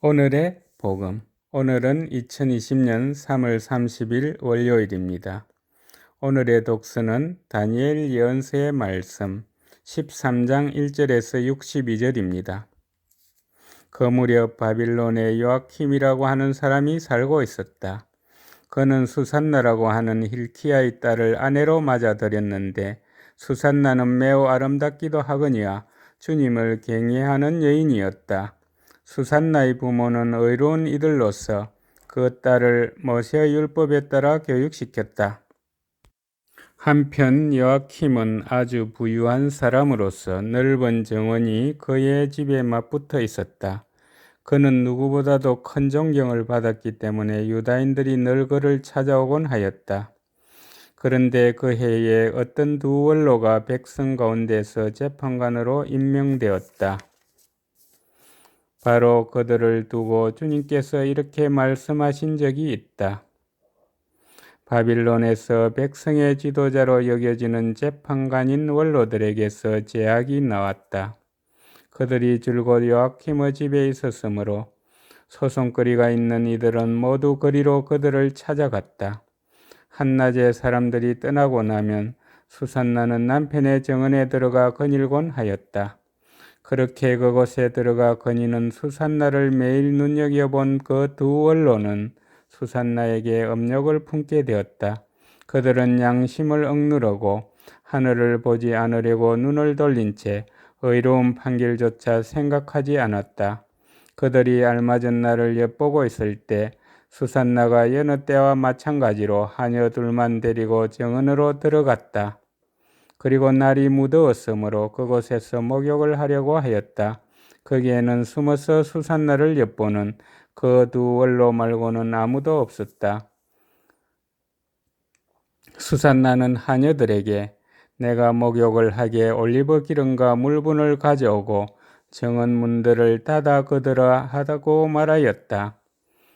오늘의 복음. 오늘은 2020년 3월 30일 월요일입니다. 오늘의 독서는 다니엘 예언서의 말씀 13장 1절에서 62절입니다. 그 무렵 바빌론에 요아킴이라고 하는 사람이 살고 있었다. 그는 수산나라고 하는 힐키야의 딸을 아내로 맞아들였는데 수산나는 매우 아름답기도 하거니와 주님을 경외하는 여인이었다. 수산나의 부모는 의로운 이들로서 그 딸을 모세의 율법에 따라 교육시켰다. 한편 여아킴은 아주 부유한 사람으로서 넓은 정원이 그의 집에 맞붙어 있었다. 그는 누구보다도 큰 존경을 받았기 때문에 유다인들이 늘 그를 찾아오곤 하였다. 그런데 그 해에 어떤 두 원로가 백성 가운데서 재판관으로 임명되었다. 바로 그들을 두고 주님께서 이렇게 말씀하신 적이 있다. 바빌론에서 백성의 지도자로 여겨지는 재판관인 원로들에게서 제약이 나왔다. 그들이 줄곧 요아킴의 집에 있었으므로 소송거리가 있는 이들은 모두 거리로 그들을 찾아갔다. 한낮에 사람들이 떠나고 나면 수산나는 남편의 정원에 들어가 거닐곤 하였다. 그렇게 그곳에 들어가 거니는 수산나를 매일 눈여겨본 그 두 원로는 수산나에게 업력을 품게 되었다. 그들은 양심을 억누르고 하늘을 보지 않으려고 눈을 돌린 채 의로운 판결조차 생각하지 않았다. 그들이 알맞은 날을 엿보고 있을 때 수산나가 여느 때와 마찬가지로 하녀 둘만 데리고 정원으로 들어갔다. 그리고 날이 무더웠으므로 그곳에서 목욕을 하려고 하였다. 거기에는 숨어서 수산나를 엿보는 그 두 원로 말고는 아무도 없었다. 수산나는 하녀들에게 내가 목욕을 하게 올리브 기름과 물분을 가져오고 정원 문들을 닫아 그들아 하다고 말하였다.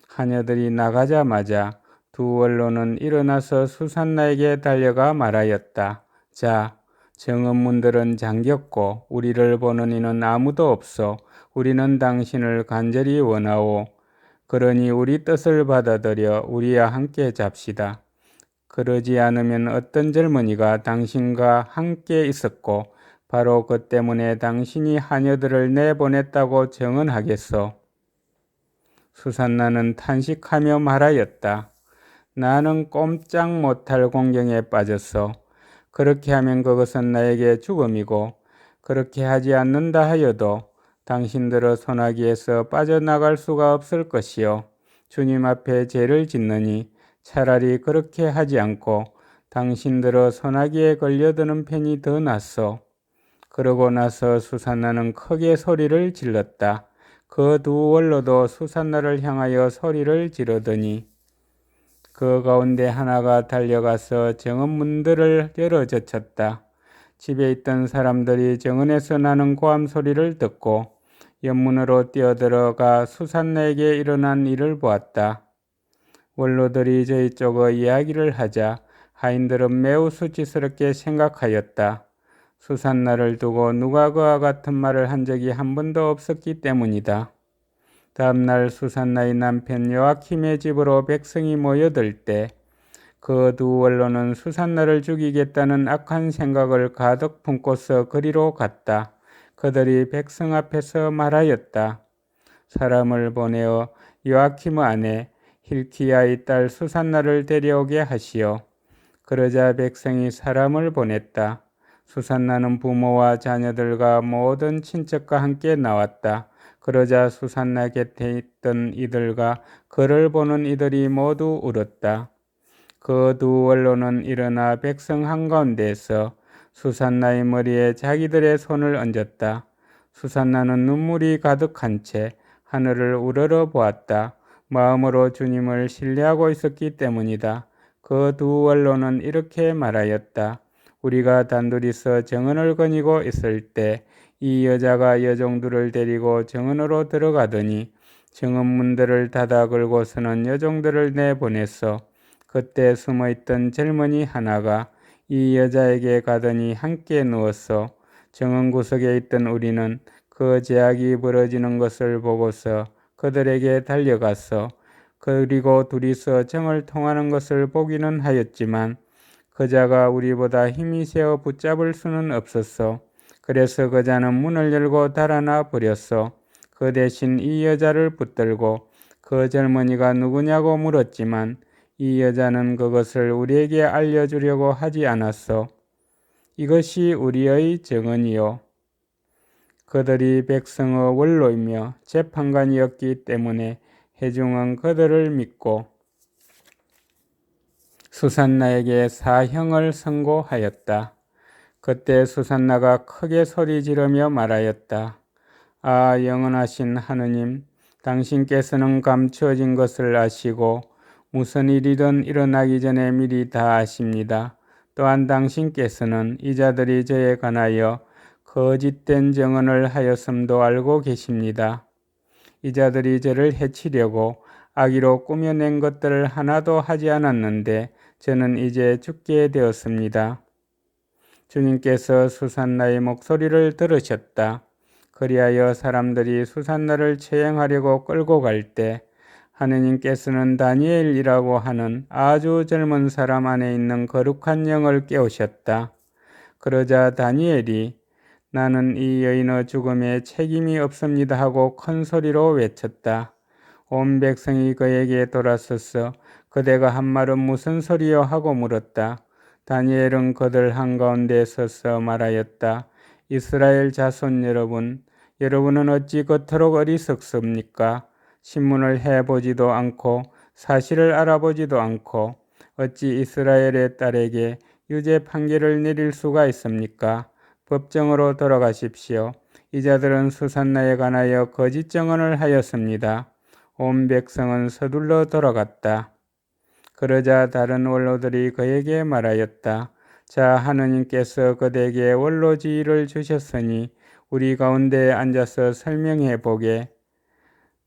하녀들이 나가자마자 두 원로는 일어나서 수산나에게 달려가 말하였다. 자, 정원문들은 잠겼고 우리를 보는 이는 아무도 없어 우리는 당신을 간절히 원하오. 그러니 우리 뜻을 받아들여 우리와 함께 잡시다. 그러지 않으면 어떤 젊은이가 당신과 함께 있었고 바로 그 때문에 당신이 하녀들을 내보냈다고 정언하겠소. 수산나는 탄식하며 말하였다. 나는 꼼짝 못할 공경에 빠졌어. 그렇게 하면 그것은 나에게 죽음이고 그렇게 하지 않는다 하여도 당신들의 소나기에서 빠져나갈 수가 없을 것이요. 주님 앞에 죄를 짓느니 차라리 그렇게 하지 않고 당신들의 소나기에 걸려드는 편이 더 낫소. 그러고 나서 수산나는 크게 소리를 질렀다. 그 두 원로도 수산나를 향하여 소리를 지르더니 그 가운데 하나가 달려가서 정원 문들을 열어 젖혔다. 집에 있던 사람들이 정원에서 나는 고함 소리를 듣고 연문으로 뛰어들어가 수산나에게 일어난 일을 보았다. 원로들이 저희 쪽의 이야기를 하자 하인들은 매우 수치스럽게 생각하였다. 수산나를 두고 누가 그와 같은 말을 한 적이 한 번도 없었기 때문이다. 다음날 수산나의 남편 요아킴의 집으로 백성이 모여들 때 그 두 원로는 수산나를 죽이겠다는 악한 생각을 가득 품고서 거리로 갔다. 그들이 백성 앞에서 말하였다. 사람을 보내어 요아킴의 아내 힐키야의 딸 수산나를 데려오게 하시오. 그러자 백성이 사람을 보냈다. 수산나는 부모와 자녀들과 모든 친척과 함께 나왔다. 그러자 수산나 곁에 있던 이들과 그를 보는 이들이 모두 울었다. 그 두 원로는 일어나 백성 한가운데서 수산나의 머리에 자기들의 손을 얹었다. 수산나는 눈물이 가득한 채 하늘을 우러러 보았다. 마음으로 주님을 신뢰하고 있었기 때문이다. 그 두 원로는 이렇게 말하였다. 우리가 단둘이서 정언을 거니고 있을 때 이 여자가 여종들을 데리고 정원으로 들어가더니 정원문들을 닫아 걸고서는 여종들을 내보냈어. 그때 숨어있던 젊은이 하나가 이 여자에게 가더니 함께 누웠어. 정원 구석에 있던 우리는 그 제약이 벌어지는 것을 보고서 그들에게 달려가서 그리고 둘이서 정을 통하는 것을 보기는 하였지만 그자가 우리보다 힘이 세어 붙잡을 수는 없었어. 그래서 그 자는 문을 열고 달아나 버렸어. 그 대신 이 여자를 붙들고 그 젊은이가 누구냐고 물었지만 이 여자는 그것을 우리에게 알려주려고 하지 않았어. 이것이 우리의 정언이요. 그들이 백성의 원로이며 재판관이었기 때문에 해중은 그들을 믿고 수산나에게 사형을 선고하였다. 그때 수산나가 크게 소리 지르며 말하였다. 아 영원하신 하느님 당신께서는 감추어진 것을 아시고 무슨 일이든 일어나기 전에 미리 다 아십니다. 또한 당신께서는 이자들이 저에 관하여 거짓된 정언을 하였음도 알고 계십니다. 이자들이 저를 해치려고 악의로 꾸며낸 것들을 하나도 하지 않았는데 저는 이제 죽게 되었습니다. 주님께서 수산나의 목소리를 들으셨다. 그리하여 사람들이 수산나를 처형하려고 끌고 갈 때 하느님께서는 다니엘이라고 하는 아주 젊은 사람 안에 있는 거룩한 영을 깨우셨다. 그러자 다니엘이 나는 이 여인의 죽음에 책임이 없습니다 하고 큰 소리로 외쳤다. 온 백성이 그에게 돌아서서 그대가 한 말은 무슨 소리요 하고 물었다. 다니엘은 그들 한가운데 서서 말하였다. 이스라엘 자손 여러분, 여러분은 어찌 그토록 어리석습니까? 신문을 해보지도 않고 사실을 알아보지도 않고 어찌 이스라엘의 딸에게 유죄 판결을 내릴 수가 있습니까? 법정으로 돌아가십시오. 이자들은 수산나에 관하여 거짓 정언을 하였습니다. 온 백성은 서둘러 돌아갔다. 그러자 다른 원로들이 그에게 말하였다. 자, 하느님께서 그대에게 원로지위를 주셨으니 우리 가운데 앉아서 설명해 보게.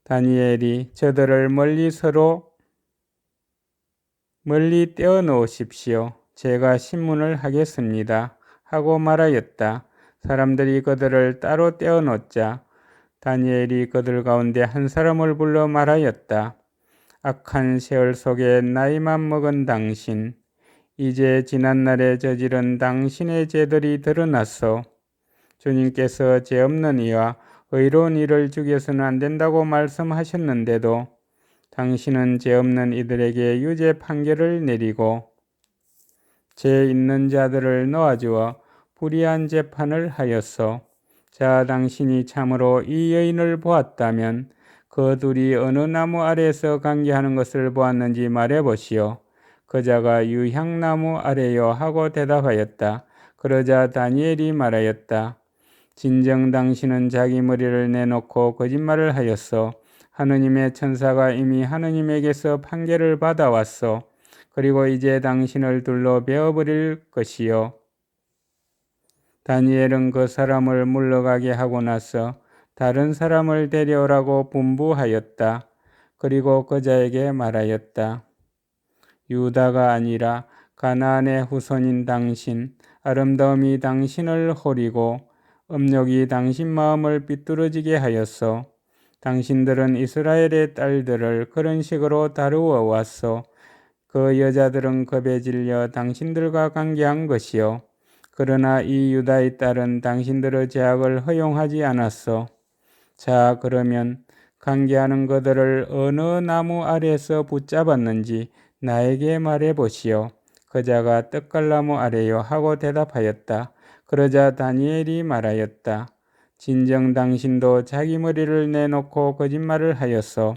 다니엘이 저들을 멀리 서로 멀리 떼어 놓으십시오. 제가 신문을 하겠습니다. 하고 말하였다. 사람들이 그들을 따로 떼어 놓자 다니엘이 그들 가운데 한 사람을 불러 말하였다. 악한 세월 속에 나이만 먹은 당신, 이제 지난날에 저지른 당신의 죄들이 드러났소. 주님께서 죄 없는 이와 의로운 이를 죽여서는 안 된다고 말씀하셨는데도 당신은 죄 없는 이들에게 유죄 판결을 내리고 죄 있는 자들을 놓아주어 불의한 재판을 하였소. 자, 당신이 참으로 이 여인을 보았다면 그 둘이 어느 나무 아래에서 관계하는 것을 보았는지 말해 보시오. 그자가 유향나무 아래요 하고 대답하였다. 그러자 다니엘이 말하였다. 진정 당신은 자기 머리를 내놓고 거짓말을 하였어. 하느님의 천사가 이미 하느님에게서 판결을 받아왔어. 그리고 이제 당신을 둘러 베어버릴 것이요. 다니엘은 그 사람을 물러가게 하고 나서 다른 사람을 데려오라고 분부하였다. 그리고 그자에게 말하였다. 유다가 아니라 가나안의 후손인 당신, 아름다움이 당신을 호리고 음욕이 당신 마음을 삐뚤어지게 하였소. 당신들은 이스라엘의 딸들을 그런 식으로 다루어 왔소. 그 여자들은 겁에 질려 당신들과 관계한 것이요. 그러나 이 유다의 딸은 당신들의 제약을 허용하지 않았소. 자, 그러면 관계하는 그들을 어느 나무 아래에서 붙잡았는지 나에게 말해 보시오. 그자가 떡갈나무 아래요 하고 대답하였다. 그러자 다니엘이 말하였다. 진정 당신도 자기 머리를 내놓고 거짓말을 하였어.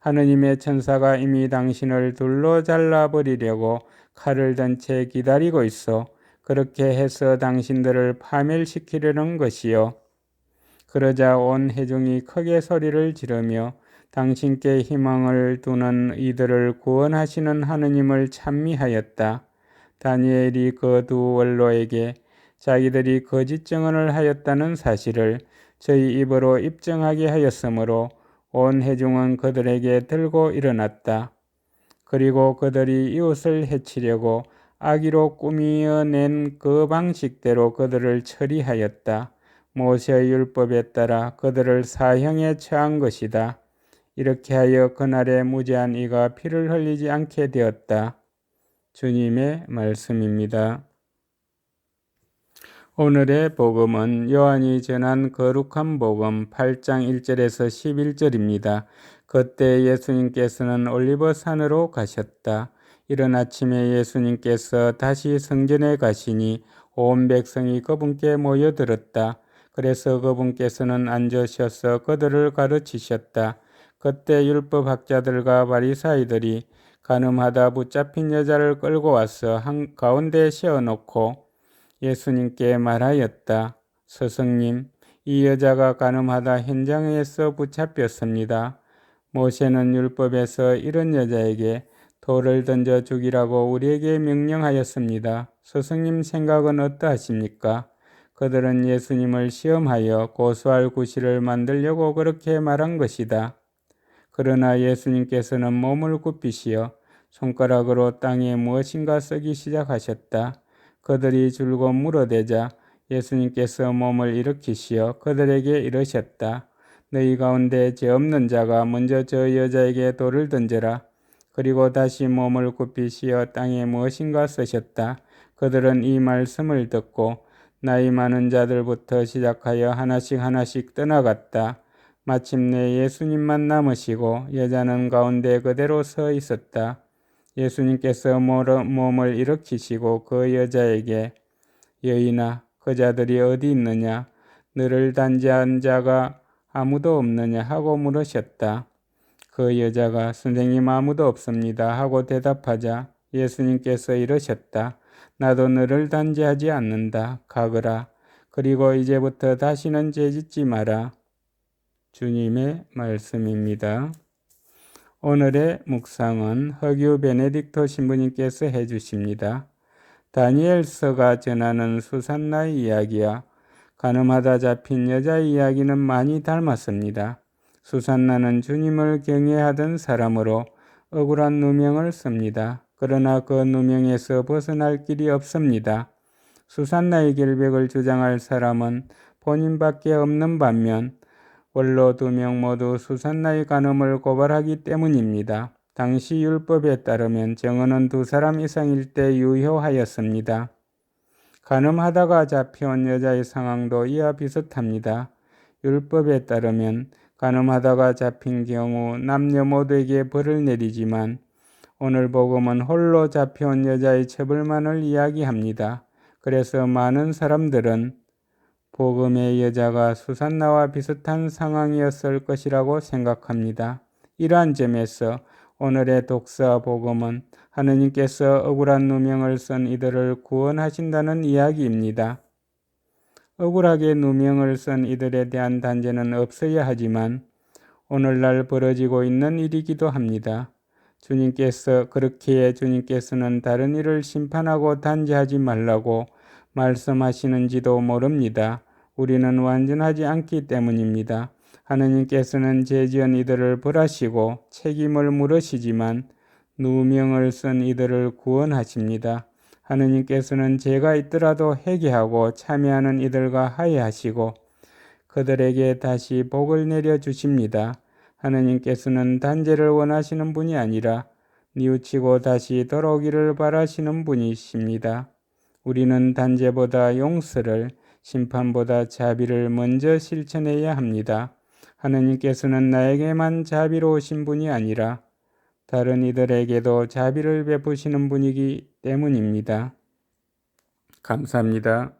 하느님의 천사가 이미 당신을 둘로 잘라버리려고 칼을 든 채 기다리고 있어. 그렇게 해서 당신들을 파멸시키려는 것이요. 그러자 온 회중이 크게 소리를 지르며 당신께 희망을 두는 이들을 구원하시는 하느님을 찬미하였다. 다니엘이 그 두 원로에게 자기들이 거짓 증언을 하였다는 사실을 저희 입으로 입증하게 하였으므로 온 회중은 그들에게 들고 일어났다. 그리고 그들이 이웃을 해치려고 악의로 꾸미어낸 그 방식대로 그들을 처리하였다. 모세의 율법에 따라 그들을 사형에 처한 것이다. 이렇게 하여 그날에 무죄한 이가 피를 흘리지 않게 되었다. 주님의 말씀입니다. 오늘의 복음은 요한이 전한 거룩한 복음 8장 1절에서 11절입니다. 그때 예수님께서는 올리버 산으로 가셨다. 이른 아침에 예수님께서 다시 성전에 가시니 온 백성이 그분께 모여들었다. 그래서 그분께서는 앉으셔서 그들을 가르치셨다. 그때 율법학자들과 바리사이들이 가늠하다 붙잡힌 여자를 끌고 와서 한 가운데 세워놓고 예수님께 말하였다. 스승님, 이 여자가 가늠하다 현장에서 붙잡혔습니다. 모세는 율법에서 이런 여자에게 돌을 던져 죽이라고 우리에게 명령하였습니다. 스승님 생각은 어떠하십니까? 그들은 예수님을 시험하여 고소할 구실을 만들려고 그렇게 말한 것이다. 그러나 예수님께서는 몸을 굽히시어 손가락으로 땅에 무엇인가 쓰기 시작하셨다. 그들이 줄곧 물어대자 예수님께서 몸을 일으키시어 그들에게 이르셨다. 너희 가운데 죄 없는 자가 먼저 저 여자에게 돌을 던져라. 그리고 다시 몸을 굽히시어 땅에 무엇인가 쓰셨다. 그들은 이 말씀을 듣고 나이 많은 자들부터 시작하여 하나씩 하나씩 떠나갔다. 마침내 예수님만 남으시고 여자는 가운데 그대로 서 있었다. 예수님께서 몸을 일으키시고 그 여자에게 여인아 그 자들이 어디 있느냐 너를 단지한 자가 아무도 없느냐 하고 물으셨다. 그 여자가 선생님 아무도 없습니다 하고 대답하자 예수님께서 이러셨다. 나도 너를 단지하지 않는다. 가거라. 그리고 이제부터 다시는 죄짓지 마라. 주님의 말씀입니다. 오늘의 묵상은 허규 베네딕토 신부님께서 해주십니다. 다니엘서가 전하는 수산나의 이야기와 가늠하다 잡힌 여자 이야기는 많이 닮았습니다. 수산나는 주님을 경외하던 사람으로 억울한 누명을 씁니다. 그러나 그 누명에서 벗어날 길이 없습니다. 수산나의 결백을 주장할 사람은 본인밖에 없는 반면 원로 두 명 모두 수산나의 간음을 고발하기 때문입니다. 당시 율법에 따르면 정언은 두 사람 이상일 때 유효하였습니다. 간음하다가 잡혀온 여자의 상황도 이와 비슷합니다. 율법에 따르면 간음하다가 잡힌 경우 남녀 모두에게 벌을 내리지만 오늘 복음은 홀로 잡혀온 여자의 처벌만을 이야기합니다. 그래서 많은 사람들은 복음의 여자가 수산나와 비슷한 상황이었을 것이라고 생각합니다. 이러한 점에서 오늘의 독사 복음은 하느님께서 억울한 누명을 쓴 이들을 구원하신다는 이야기입니다. 억울하게 누명을 쓴 이들에 대한 단죄는 없어야 하지만 오늘날 벌어지고 있는 일이기도 합니다. 주님께서 그렇게 주님께서는 다른 일을 심판하고 단죄하지 말라고 말씀하시는지도 모릅니다. 우리는 완전하지 않기 때문입니다. 하느님께서는 죄지은 이들을 벌하시고 책임을 물으시지만 누명을 쓴 이들을 구원하십니다. 하느님께서는 죄가 있더라도 회개하고 참여하는 이들과 하회하시고 그들에게 다시 복을 내려 주십니다. 하느님께서는 단죄를 원하시는 분이 아니라 뉘우치고 다시 돌아오기를 바라시는 분이십니다. 우리는 단죄보다 용서를, 심판보다 자비를 먼저 실천해야 합니다. 하느님께서는 나에게만 자비로우신 분이 아니라 다른 이들에게도 자비를 베푸시는 분이기 때문입니다. 감사합니다.